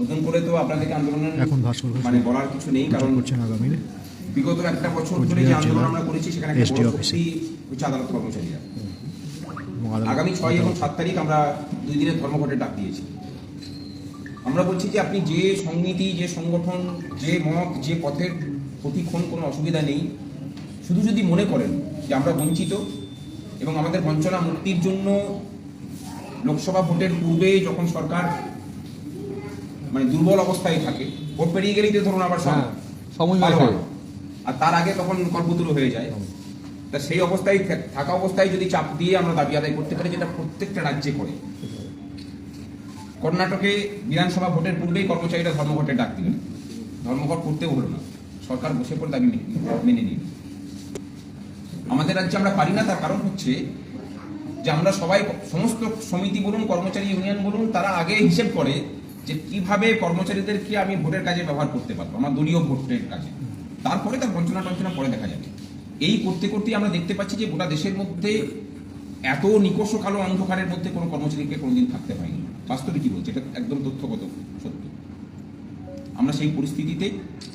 নতুন করে তো আপনাদেরকে আন্দোলনের এখন মানে বলার কিছু নেই কারণ করছেন আগামী বিগত একটা বছর ধরে যে আন্দোলন আমরা করেছি সেখানে একটা বড় অফিসে। শক্তি হচ্ছে আদালত কর্মচারীরা আগামী ছয় এবং সাত তারিখ আমরা দুই দিনের ধর্মঘটের ডাক দিয়েছি। আমরা বলছি যে আপনি যে সংগীতি যে সংগঠন যে মত যে পথের প্রতিক্ষণ কোনো অসুবিধা নেই শুধু যদি মনে করেন যে আমরা বঞ্চিত এবং আমাদের বঞ্চনা মুক্তির জন্য লোকসভা ভোটের পূর্বে যখন সরকার মানে দুর্বল অবস্থায় থাকে ভোট পেরিয়ে গেলেই তো ধরুন আবার হ্যাঁ, সময়। আর তার আগে তখন কল্পতরু হয়ে যায়। তা সেই অবস্থায় থাকা অবস্থায় যদি চাপ দিয়ে আমরা দাবি আদায় করতে পারি যেটা প্রত্যেকটা রাজ্যে করে। কর্ণাটকে বিধানসভা ভোটের পূর্বেই কর্মচারীরা ধর্মঘটের ডাক দিলেন। ধর্মঘট করতেও হলো না। সরকার বসে পড়ে দাবি মেনে মেনে নিল। আমাদের রাজ্যে আমরা পারি না তার কারণ হচ্ছে যে আমরা সবাই সমস্ত সমিতি বলুন কর্মচারী ইউনিয়ন বলুন তারা আগে হিসেব করে যে কীভাবে কর্মচারীদেরকে আমি ভোটের কাজে ব্যবহার করতে পারব? আমার দলীয় ভোটের কাজে। তারপরে তার বঞ্চনা টঞ্চনা পরে দেখা যাবে। এই করতে করতে আমরা দেখতে পাচ্ছি যে গোটা দেশের মধ্যে এত নিকষ কালো অন্ধকারের মধ্যে কোনো কর্মচারীকে কোনোদিন থাকতে হয়নি। বাস্তবে কি বলছে? এটা একদম তথ্যগত সত্য। আমরা সেই পরিস্থিতিতে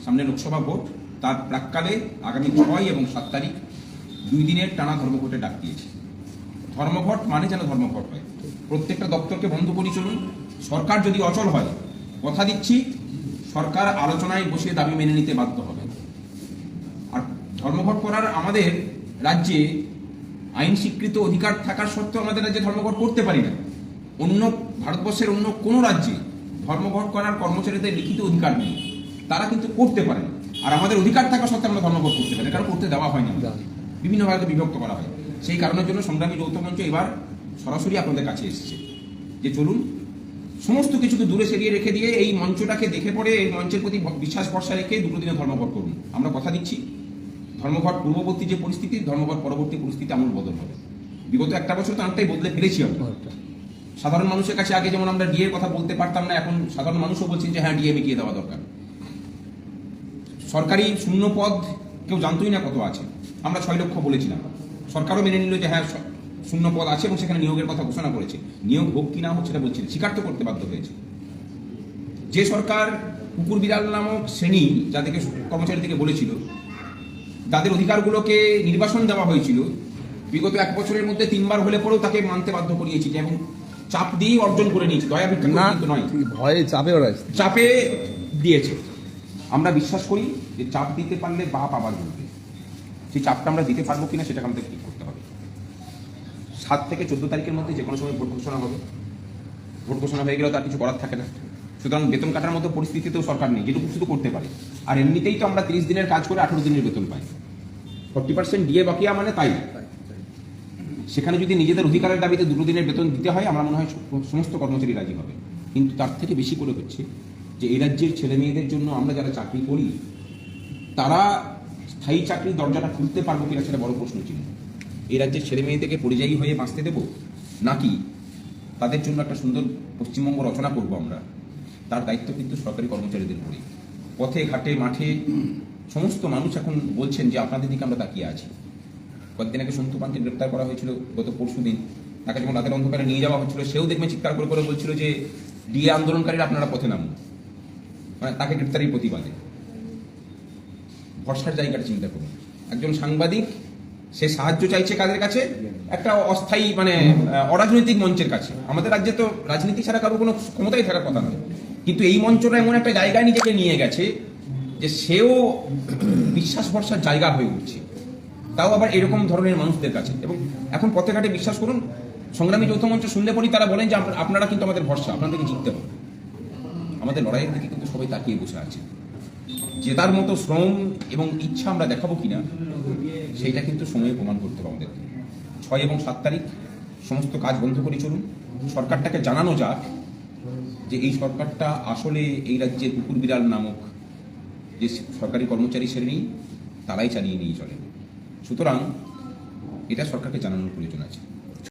সামনে লোকসভা ভোট, তার প্রাককালে আগামী ছয় এবং সাত তারিখ দুই দিনের টানা ধর্মঘটে ডাক দিয়েছি। ধর্মঘট মানে যেন ধর্মঘট হয়। প্রত্যেকটা দপ্তরকে বন্ধ করি চলুন। সরকার যদি অচল হয় কথা দিচ্ছি সরকার আলোচনায় বসে দাবি মেনে নিতে বাধ্য হবে। আর ধর্মঘট করার আমাদের রাজ্যে আইন স্বীকৃত অধিকার থাকার সত্ত্বেও আমাদের রাজ্যে ধর্মঘট করতে পারি না। অন্য ভারতবর্ষের অন্য কোনো রাজ্যে ধর্মঘট করার কর্মচারীদের লিখিত অধিকার নেই। তারা কিন্তু করতে পারে আর আমাদের অধিকার থাকা সত্ত্বেও আমরা ধর্মঘট করতে পারি কারণ করতে দেওয়া হয় না। বিভিন্নভাবে বিভক্ত করা হয়। সেই কারণের জন্য সংগ্রামী যৌথ মঞ্চ এবার সরাসরি আপনাদের কাছে এসেছে। যে চলুন, সমস্ত কিছুকে দূরে সরিয়ে রেখে দিয়ে এই মঞ্চটাকে দেখে পড়ে, এই মঞ্চের প্রতি বিশ্বাস ভরসা রেখে দুটো দিনে ধর্মঘট করুন। আমরা কথা দিচ্ছি। ধর্মঘট পূর্ববর্তী যে পরিস্থিতি, ধর্মঘট পরবর্তী পরিস্থিতি আমূল বদল হবে। বিগত একটা বছর তো অনেকটাই বদলে ফেলেছি আমরা। সাধারণ মানুষের কাছে আগে যেমন আমরা ডিএর কথা বলতে পারতাম না, এখন সাধারণ মানুষও বলছেন যে হ্যাঁ ডিএ মিটিয়ে দেওয়া দরকার। সরকারি শূন্য পদ কেউ জানতোই না কত আছে। আমরা ছয় লক্ষ বলেছিলাম। সরকারও মেনে নিল যে হ্যাঁ শূন্য পদ আছে এবং সেখানে নিয়োগের কথা ঘোষণা করেছে। নিয়োগ হোক কি না হোক সেটা বলছিল স্বীকার তো করতে বাধ্য হয়েছে। যে সরকার কুকুর বিড়াল নামক শ্রেণি যাদেরকে কর্মচারীদেরকে বলেছিল তাদের অধিকারগুলোকে নির্বাসন দেওয়া হয়েছিল বিগত এক বছরের মধ্যে তিনবার হলে পরেও তাকে মানতে বাধ্য করিয়েছি এবং চাপ দিয়েই অর্জন করে নিয়েছি। দয়া নয়। ভয়ে চাপে চাপে দিয়েছে। আমরা বিশ্বাস করি যে চাপ দিতে পারলে বাপ আবার বলবে। সেই চাপটা আমরা দিতে পারব কিনা সেটাকে আমাদের ঠিক করতে হবে। সাত থেকে চোদ্দ তারিখের মধ্যে যে কোনো সময় ভোট ঘোষণা হবে। ভোট ঘোষণা হয়ে গেলেও তার কিছু করার থাকে না। সুতরাং বেতন কাটার মতো পরিস্থিতিতেও সরকার নেই, যেটুকু শুধু করতে পারে। আর এমনিতেই তো আমরা তিরিশ দিনের কাজ করে আঠারো দিনের বেতন পাই। ফর্টি পার্সেন্ট ডিএ বাকিয়া মানে তাই। সেখানে যদি নিজেদের অধিকারের দাবিতে দুটো দিনের বেতন দিতে হয়, আমার মনে হয় সমস্ত কর্মচারী রাজি হবে। কিন্তু তার থেকে বেশি করে হচ্ছে যে এই রাজ্যের ছেলে মেয়েদের জন্য আমরা যারা চাকরি করি, তারা স্থায়ী চাকরির দরজাটা খুলতে পারব কিনা সেটা বড় প্রশ্ন ছিল। এই রাজ্যের ছেলে মেয়েদেরকে পরিযায়ী হয়ে বাঁচতে দেবো? নাকি তাদের জন্য একটা সুন্দর পশ্চিমবঙ্গ রচনা করব আমরা? তার দায়িত্ব কিন্তু সরকারি কর্মচারীদের উপরেই। পথে, ঘাটে, মাঠে সমস্ত মানুষ এখন বলছেন যে আপনাদের দিকে আমরা তাকিয়ে আছি। কয়েকদিন আগে সন্তু পানকে গ্রেপ্তার করা হয়েছিল গত পরশু দিন। তাকে যখন রাতের অন্ধকারে নিয়ে যাওয়া হচ্ছিল সেও দেখবে চিৎকার করে করে বলছিল যে, ডিএ আন্দোলনকারীরা আপনারা পথে নামুন। মানে তাকে গ্রেপ্তারের প্রতিবাদে। ভরসার জায়গাটা চিন্তা করুন। একজন সাংবাদিক সে সাহায্য চাইছে কাদের কাছে? একটা অস্থায়ী মানে অরাজনৈতিক মঞ্চের কাছে। আমাদের রাজ্যে তো রাজনীতি ছাড়া কারও কোনো ক্ষমতাই থাকার কথা নয়। কিন্তু এই মঞ্চটা এমন একটা জায়গায় নিজেকে নিয়ে গেছে যে সেও বিশ্বাস ভরসার জায়গা হয়ে উঠছে। তাও আবার এরকম ধরনের মানুষদের কাছে। এবং এখন পথে ঘাটে বিশ্বাস করুন, সংগ্রামী যৌথ মঞ্চ শুনলে পরই তারা বলেন যে আপনারা কিন্তু আমাদের ভরসা, আপনাদেরকে জিততে হবে। আমাদের লড়াইয়ের দিকে কিন্তু সবাই তাকিয়ে বসে আছে। জেতার মতো শ্রম এবং ইচ্ছা আমরা দেখাবো কিনা, সেইটা কিন্তু সময়ে প্রমাণ করতে হবে আমাদেরকে। ছয় এবং সাত তারিখ, সমস্ত কাজ বন্ধ করে চলুন। সরকারটাকে জানানো যাক যে এই সরকারটা আসলে এই রাজ্যের কুকুর বিড়াল নামক যে সরকারি কর্মচারী শ্রেণি তারাই চালিয়ে নিয়ে চলে সুতরাং এটা সরকারকে জানানোর প্রয়োজন আছে।